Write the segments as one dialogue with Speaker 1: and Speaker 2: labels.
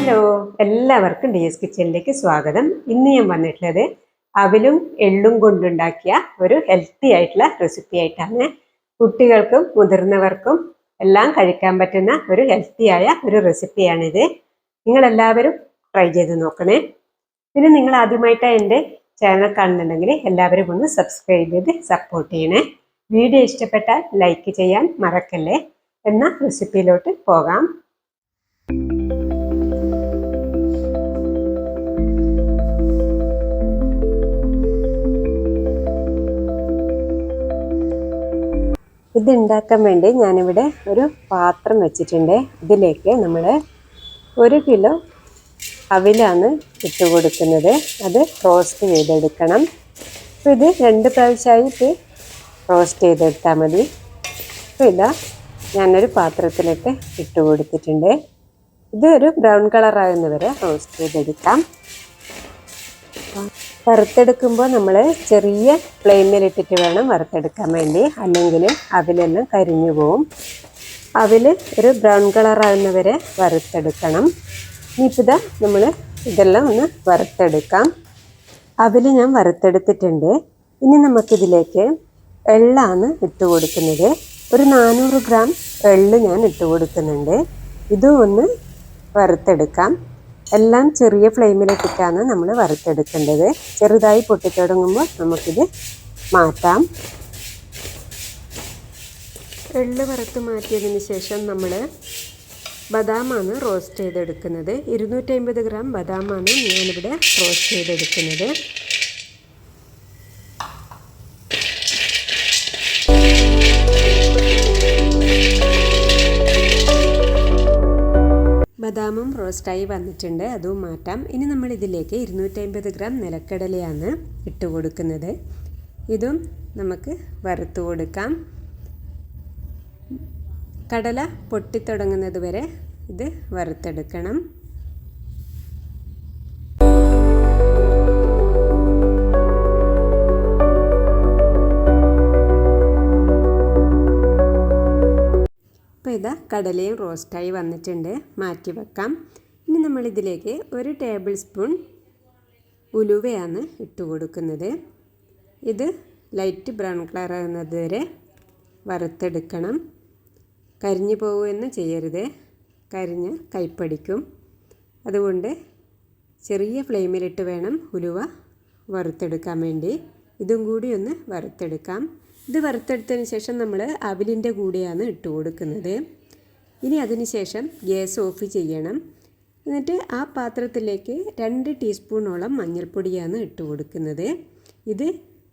Speaker 1: Hello എല്ലാവർക്കും D S കിച്ചണിലേക്ക് സ്വാഗതം. ഇന്ന് ഞാൻ വന്നിട്ടുള്ളത് അവലും എള്ളും കൊണ്ടുണ്ടാക്കിയ ഒരു ഹെൽത്തി ആയിട്ടുള്ള റെസിപ്പി ആയിട്ടാണ്. കുട്ടികൾക്കും മുതിർന്നവർക്കും എല്ലാം കഴിക്കാൻ പറ്റുന്ന ഒരു ഹെൽത്തി ആയ ഒരു റെസിപ്പിയാണിത് നിങ്ങൾ എല്ലാവരും ട്രൈ ചെയ്ത് നോക്കണേ. പിന്നെ നിങ്ങൾ ആദ്യമായിട്ടാണ് എന്റെ ചാനൽ കാണുന്നുണ്ടെങ്കിൽ എല്ലാവരും ഒന്ന് സബ്സ്ക്രൈബ് ചെയ്ത് സപ്പോർട്ട് ചെയ്യണേ. വീഡിയോ ഇഷ്ടപ്പെട്ടാൽ ലൈക്ക് ചെയ്യാൻ മറക്കല്ലേ. എന്ന റെസിപ്പിയിലോട്ട് പോകാം. ഇത് ഉണ്ടാക്കാൻ വേണ്ടി ഞാനിവിടെ ഒരു പാത്രം വെച്ചിട്ടുണ്ട്. ഇതിലേക്ക് നമ്മൾ ഒരു കിലോ അവിലാണ് ഇട്ട് കൊടുക്കുന്നത്. അത് റോസ്റ്റ് ചെയ്തെടുക്കണം. അപ്പോൾ ഇത് രണ്ട് പ്രാവശ്യമായിട്ട് റോസ്റ്റ് ചെയ്തെടുത്താൽ മതി. അപ്പോൾ ഇതാ ഞാനൊരു പാത്രത്തിലിട്ട് ഇട്ട് കൊടുത്തിട്ടുണ്ട്. ഇത് ഒരു ബ്രൗൺ കളറാകുന്നവരെ റോസ്റ്റ് ചെയ്തെടുക്കാം. വറുത്തെടുക്കുമ്പോൾ നമ്മൾ ചെറിയ ഫ്ലെയിമിലിട്ടിട്ട് വേണം വറുത്തെടുക്കാൻ വേണ്ടി. അല്ലെങ്കിൽ അവിലെല്ലാം കരിഞ്ഞു പോവും. അവിൽ ഒരു ബ്രൗൺ കളറാകുന്നവരെ വറുത്തെടുക്കണം. ഇനിയിപ്പോൾ ഇതാ നമ്മൾ ഇതെല്ലാം ഒന്ന് വറുത്തെടുക്കാം. അവിൽ ഞാൻ വറുത്തെടുത്തിട്ടുണ്ട്. ഇനി നമുക്കിതിലേക്ക് എള്ളാണ് ഇട്ട് കൊടുക്കുന്നത്. ഒരു നാനൂറ് ഗ്രാം എള്ള് ഞാൻ ഇട്ട് കൊടുക്കുന്നുണ്ട്. ഇതും ഒന്ന് വറുത്തെടുക്കാം. എല്ലാം ചെറിയ ഫ്ലെയിമിലിട്ടിട്ടാണ് നമ്മൾ വറുത്തെടുക്കേണ്ടത്. ചെറുതായി പൊട്ടിത്തുടങ്ങുമ്പോൾ നമുക്കിത് മാറ്റാം. എള്ള് വറുത്ത് മാറ്റിയതിന് ശേഷം നമ്മൾ ബദാമാണ് റോസ്റ്റ് ചെയ്തെടുക്കുന്നത്. ഇരുന്നൂറ്റി അമ്പത് ഗ്രാം ബദാമാണ് ഞാനിവിടെ റോസ്റ്റ് ചെയ്തെടുക്കുന്നത്. ബദാമും റോസ്റ്റായി വന്നിട്ടുണ്ട്. അതും മാറ്റാം. ഇനി നമ്മൾ ഇതിലേക്ക് ഇരുന്നൂറ്റമ്പത് ഗ്രാം നിലക്കടലയാണ് ഇട്ട് കൊടുക്കുന്നത്. ഇതും നമുക്ക് വറുത്ത് കൊടുക്കാം. കടല പൊട്ടിത്തുടങ്ങുന്നത് വരെ ഇത് വറുത്തെടുക്കണം. കടലയും റോസ്റ്റായി വന്നിട്ടുണ്ട്. മാറ്റി വെക്കാം. ഇനി നമ്മളിതിലേക്ക് ഒരു ടേബിൾ സ്പൂൺ ഉലുവയാണ് ഇട്ട് കൊടുക്കുന്നത്. ഇത് ലൈറ്റ് ബ്രൗൺ കളർ ആകുന്നത് വരെ വറുത്തെടുക്കണം. കരിഞ്ഞു പോകുമെന്ന് ചെയ്യരുത്. കരിഞ്ഞ് കൈപ്പടിക്കും. അതുകൊണ്ട് ചെറിയ ഫ്ലെയിമിലിട്ട് വേണം ഉലുവ വറുത്തെടുക്കാൻ വേണ്ടി. ഇതും കൂടി ഒന്ന് വറുത്തെടുക്കാം. ഇത് വറുത്തെടുത്തതിന് ശേഷം നമ്മൾ അവിലിന്റെ കൂടെയാണ് ഇട്ട് കൊടുക്കുന്നത്. ഇനി അതിനുശേഷം ഗ്യാസ് ഓഫ് ചെയ്യണം. എന്നിട്ട് ആ പാത്രത്തിലേക്ക് രണ്ട് ടീസ്പൂണോളം മഞ്ഞൾപ്പൊടിയാണ് ഇട്ട് കൊടുക്കുന്നത്. ഇത്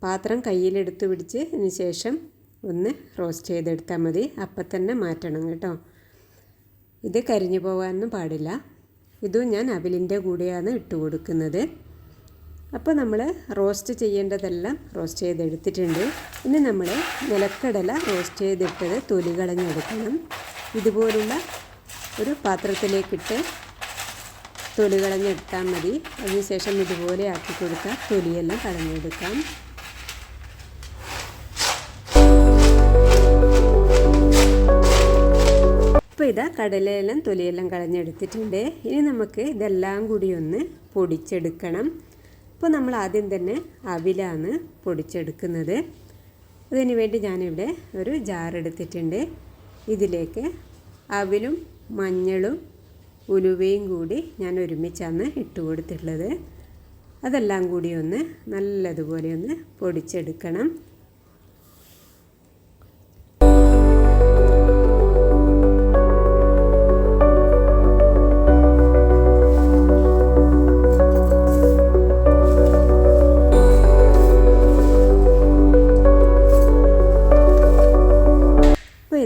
Speaker 1: പാത്രം കയ്യിലെടുത്ത് പിടിച്ച് ശേഷം ഒന്ന് റോസ്റ്റ് ചെയ്തെടുത്താൽ മതി. അപ്പം തന്നെ മാറ്റണം കേട്ടോ. ഇത് കരിഞ്ഞു പോകാനൊന്നും പാടില്ല. ഇതും ഞാൻ അവിലിന്റെ കൂടെയാണ് ഇട്ട് കൊടുക്കുന്നത്. അപ്പോൾ നമ്മൾ റോസ്റ്റ് ചെയ്യേണ്ടതെല്ലാം റോസ്റ്റ് ചെയ്തെടുത്തിട്ടുണ്ട്. ഇനി നമ്മൾ നിലക്കടല റോസ്റ്റ് ചെയ്തിട്ടത് തൊലി കളഞ്ഞെടുക്കണം. ഇതുപോലുള്ള ഒരു പാത്രത്തിലേക്കിട്ട് തൊലി കളഞ്ഞെടുത്താൽ മതി. അതിനുശേഷം ഇതുപോലെ ആക്കി കൊടുക്കുക തൊലിയെല്ലാം കളഞ്ഞെടുക്കാം. ഇപ്പോൾ ഇതാ കടലയെല്ലാം തൊലിയെല്ലാം കളഞ്ഞെടുത്തിട്ടുണ്ട്. ഇനി നമുക്ക് ഇതെല്ലാം കൂടി ഒന്ന് പൊടിച്ചെടുക്കണം. ഇപ്പോൾ നമ്മൾ ആദ്യം തന്നെ അവിലാണ് പൊടിച്ചെടുക്കുന്നത്. അതിനുവേണ്ടി ഞാനിവിടെ ഒരു ജാർ എടുത്തിട്ടുണ്ട്. ഇതിലേക്ക് അവിലും മഞ്ഞളും ഉലുവയും കൂടി ഞാൻ ഒരുമിച്ചാണ് ഇട്ട് കൊടുത്തിട്ടുള്ളത്. അതെല്ലാം കൂടി ഒന്ന് നല്ലതുപോലെ ഒന്ന് പൊടിച്ചെടുക്കണം.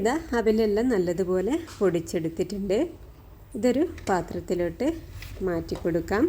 Speaker 1: ഇതാ അവലെല്ലാം നല്ലതുപോലെ പൊടിച്ചെടുത്തിട്ടുണ്ട്. ഇതൊരു പാത്രത്തിലോട്ട് മാറ്റി കൊടുക്കാം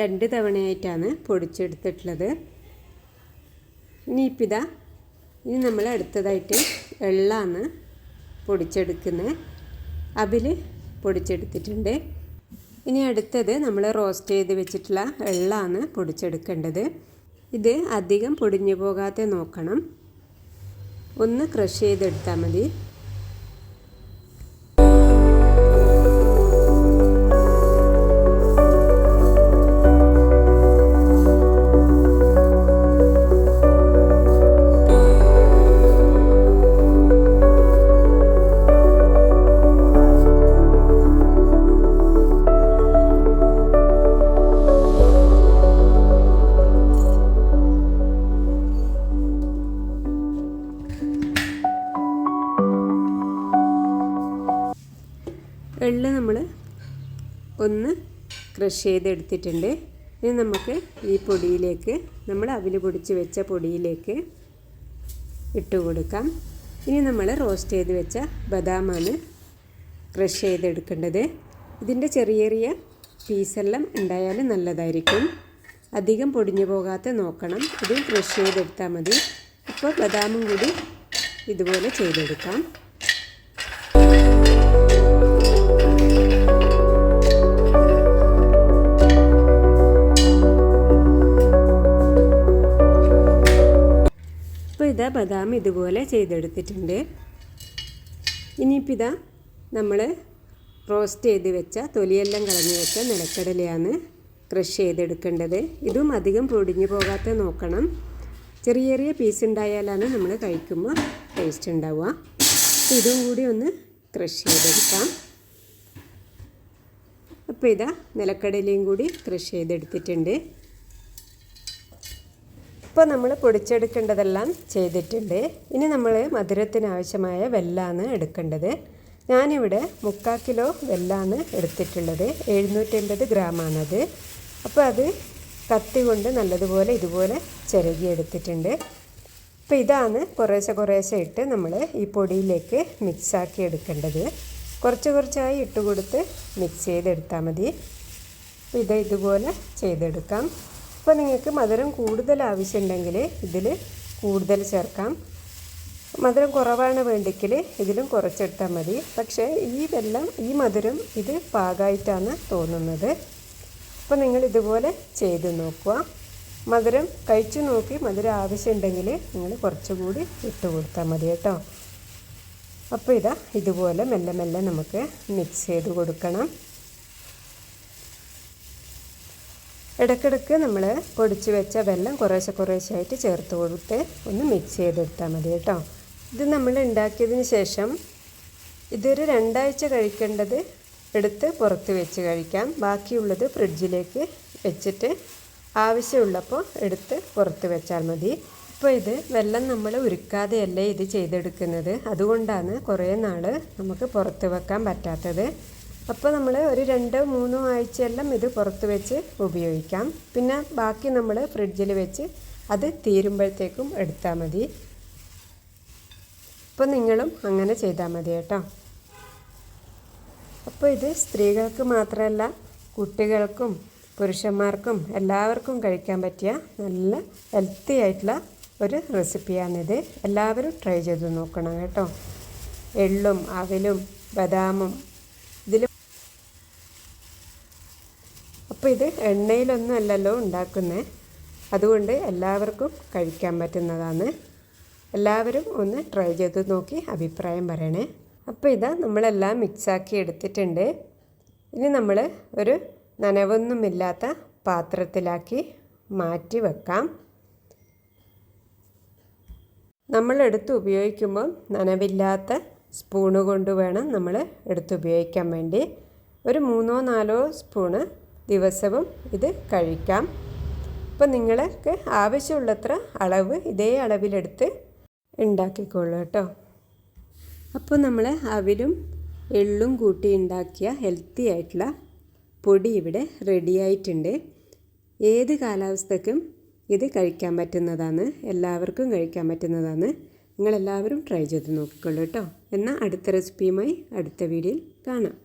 Speaker 1: രണ്ട് തവണയായിട്ടാണ് പൊടിച്ചെടുത്തിട്ടുള്ളത്. ഇനിയിപ്പോൾ ഇതാ ഇനി നമ്മൾ അടുത്തതായിട്ട് എള്ളാണ് പൊടിച്ചെടുക്കുന്നത്. അവിൽ പൊടിച്ചെടുത്തിട്ടുണ്ട്. ഇനി അടുത്തത് നമ്മൾ റോസ്റ്റ് ചെയ്ത് വെച്ചിട്ടുള്ള എള്ളാണ് പൊടിച്ചെടുക്കേണ്ടത്. ഇത് അധികം പൊടിഞ്ഞു പോകാതെ നോക്കണം. ഒന്ന് ക്രഷ് ചെയ്തെടുത്താൽ മതി. ഒന്ന് ക്രഷ് ചെയ്തെടുത്തിട്ടുണ്ട്. ഇനി നമുക്ക് ഈ പൊടിയിലേക്ക് നമ്മൾ അവിൽ പൊടിച്ച് വെച്ച പൊടിയിലേക്ക് ഇട്ട് കൊടുക്കാം. ഇനി നമ്മൾ റോസ്റ്റ് ചെയ്ത് വെച്ച ബദാമാണ് ക്രഷ് ചെയ്തെടുക്കേണ്ടത്. ഇതിന്റെ ചെറിയ ചെറിയ പീസെല്ലാം ഉണ്ടായാൽ നല്ലതായിരിക്കും. അധികം പൊടിഞ്ഞു പോകാതെ നോക്കണം. ഇത് ക്രഷ് ചെയ്തെടുത്താൽ മതി. ഇപ്പോൾ ബദാമും കൂടി ഇതുപോലെ ചെയ്തെടുക്കാം. ഇതുപോലെ ചെയ്തെടുത്തിട്ടുണ്ട്. ഇനിയിപ്പോൾ ഇതാ നമ്മൾ റോസ്റ്റ് ചെയ്ത് വെച്ച തൊലിയെല്ലാം കളഞ്ഞ് വെച്ച നിലക്കടലയാണ് ക്രഷ് ചെയ്തെടുക്കേണ്ടത്. ഇതും അധികം പൊടിഞ്ഞു പോകാത്ത നോക്കണം. ചെറിയ ചെറിയ പീസ് ഉണ്ടായാലാണ് നമ്മൾ കഴിക്കുമ്പോൾ ടേസ്റ്റ് ഉണ്ടാവുക. ഇതും കൂടി ഒന്ന് ക്രഷ് ചെയ്തെടുക്കാം. അപ്പോൾ ഇതാ നിലക്കടലയും കൂടി ക്രഷ് ചെയ്തെടുത്തിട്ടുണ്ട്. ഇപ്പോൾ നമ്മൾ പൊടിച്ചെടുക്കേണ്ടതെല്ലാം ചെയ്തിട്ടുണ്ട്. ഇനി നമ്മൾ മധുരത്തിനാവശ്യമായ വെല്ലാണ് എടുക്കേണ്ടത്. ഞാനിവിടെ മുക്കാൽ കിലോ വെല്ലാണ് എടുത്തിട്ടുള്ളത്. എഴുന്നൂറ്റമ്പത് ഗ്രാമാണത്. അപ്പോൾ അത് കത്തി കൊണ്ട് നല്ലതുപോലെ ഇതുപോലെ ചിരകി എടുത്തിട്ടുണ്ട്. അപ്പോൾ ഇതാണ് കുറേശ്ശെ കുറേശ്ശെ ഇട്ട് നമ്മൾ ഈ പൊടിയിലേക്ക് മിക്സാക്കി എടുക്കേണ്ടത്. കുറച്ച് കുറച്ചായി ഇട്ട് കൊടുത്ത് മിക്സ് ചെയ്തെടുത്താൽ മതി. ഇത് ഇതുപോലെ ചെയ്തെടുക്കാം. അപ്പോൾ നിങ്ങൾക്ക് മധുരം കൂടുതൽ ആവശ്യമുണ്ടെങ്കിൽ ഇതിൽ കൂടുതൽ ചേർക്കാം. മധുരം കുറവാണ് വേണ്ടെങ്കിൽ ഇതിലും കുറച്ചെടുത്താൽ മതി. പക്ഷേ ഈ വെള്ളം ഈ മധുരം ഇത് പാകമായിട്ടാണ് തോന്നുന്നത്. അപ്പോൾ നിങ്ങൾ ഇതുപോലെ ചെയ്ത് നോക്കുക. മധുരം കഴിച്ചു നോക്കി മധുരം ആവശ്യമുണ്ടെങ്കിൽ നിങ്ങൾ കുറച്ചുകൂടി ഇട്ട് കൊടുത്താൽ മതി കേട്ടോ. അപ്പോൾ ഇതാ ഇതുപോലെ മെല്ലെ മെല്ലെ നമുക്ക് മിക്സ് ചെയ്ത് കൊടുക്കണം. ഇടയ്ക്കിടയ്ക്ക് നമ്മൾ പൊടിച്ച് വെച്ച വെള്ളം കുറേശ്ശെ കുറേശ്ശെയായിട്ട് ചേർത്ത് കൊടുത്ത് ഒന്ന് മിക്സ് ചെയ്തെടുത്താൽ മതി കേട്ടോ. ഇത് നമ്മൾ ഉണ്ടാക്കിയതിന് ശേഷം ഇതൊരു രണ്ടാഴ്ച കഴിക്കേണ്ടത് എടുത്ത് പുറത്ത് വെച്ച് കഴിക്കാം. ബാക്കിയുള്ളത് ഫ്രിഡ്ജിലേക്ക് വെച്ചിട്ട് ആവശ്യമുള്ളപ്പോൾ എടുത്ത് പുറത്ത് വെച്ചാൽ മതി. ഇപ്പോൾ ഇത് വെള്ളം നമ്മൾ ഉരുക്കാതെയല്ലേ ഇത് ചെയ്തെടുക്കുന്നത്? അതുകൊണ്ടാണ് കുറേ നാൾ നമുക്ക് പുറത്ത് വെക്കാൻ പറ്റാത്തത്. അപ്പോൾ നമ്മൾ ഒരു രണ്ടോ മൂന്നോ ആഴ്ചയെല്ലാം ഇത് പുറത്ത് വെച്ച് ഉപയോഗിക്കാം. പിന്നെ ബാക്കി നമ്മൾ ഫ്രിഡ്ജിൽ വെച്ച് അത് തീരുമ്പോഴത്തേക്കും എടുത്താൽ മതി. അപ്പോൾ നിങ്ങളും അങ്ങനെ ചെയ്താൽ മതി കേട്ടോ. അപ്പോൾ ഇത് സ്ത്രീകൾക്ക് മാത്രമല്ല കുട്ടികൾക്കും പുരുഷന്മാർക്കും എല്ലാവർക്കും കഴിക്കാൻ പറ്റിയ നല്ല ഹെൽത്തി ആയിട്ടുള്ള ഒരു റെസിപ്പിയാണിത്. എല്ലാവരും ട്രൈ ചെയ്ത് നോക്കണം കേട്ടോ. എള്ളും അവലും ബദാമും ഇതിൽ അപ്പോൾ ഇത് എണ്ണയിലൊന്നും അല്ലല്ലോ ഉണ്ടാക്കുന്നത് അതുകൊണ്ട് എല്ലാവർക്കും കഴിക്കാൻ പറ്റുന്നതാണ്. എല്ലാവരും ഒന്ന് ട്രൈ ചെയ്ത് നോക്കി അഭിപ്രായം പറയണേ. അപ്പോൾ ഇതാ നമ്മളെല്ലാം മിക്സാക്കി എടുത്തിട്ടുണ്ട്. ഇനി നമ്മൾ ഒരു നനവൊന്നുമില്ലാത്ത പാത്രത്തിലാക്കി മാറ്റി വെക്കാം. നമ്മൾ എടുത്ത് ഉപയോഗിക്കുമ്പോൾ നനവില്ലാത്ത സ്പൂണ് കൊണ്ട് വേണം നമ്മൾ എടുത്ത് ഉപയോഗിക്കാൻ വേണ്ടി. ഒരു മൂന്നോ നാലോ സ്പൂണ് ദിവസവും ഇത് കഴിക്കാം. അപ്പോൾ നിങ്ങൾക്ക് ആവശ്യമുള്ളത്ര അളവ് ഇതേ അളവിലെടുത്ത് ഉണ്ടാക്കിക്കോളൂ കേട്ടോ. അപ്പോൾ നമ്മൾ അവരും എള്ളും കൂട്ടി ഉണ്ടാക്കിയ ഹെൽത്തി ആയിട്ടുള്ള പൊടി ഇവിടെ റെഡി ആയിട്ടുണ്ട്. ഏത് കാലാവസ്ഥക്കും ഇത് കഴിക്കാൻ പറ്റുന്നതാണ്. എല്ലാവർക്കും കഴിക്കാൻ പറ്റുന്നതാണ്. നിങ്ങളെല്ലാവരും ട്രൈ ചെയ്ത് നോക്കിക്കൊള്ളൂ കേട്ടോ. എന്നാൽ അടുത്ത റെസിപ്പിയുമായി അടുത്ത വീഡിയോയിൽ കാണാം.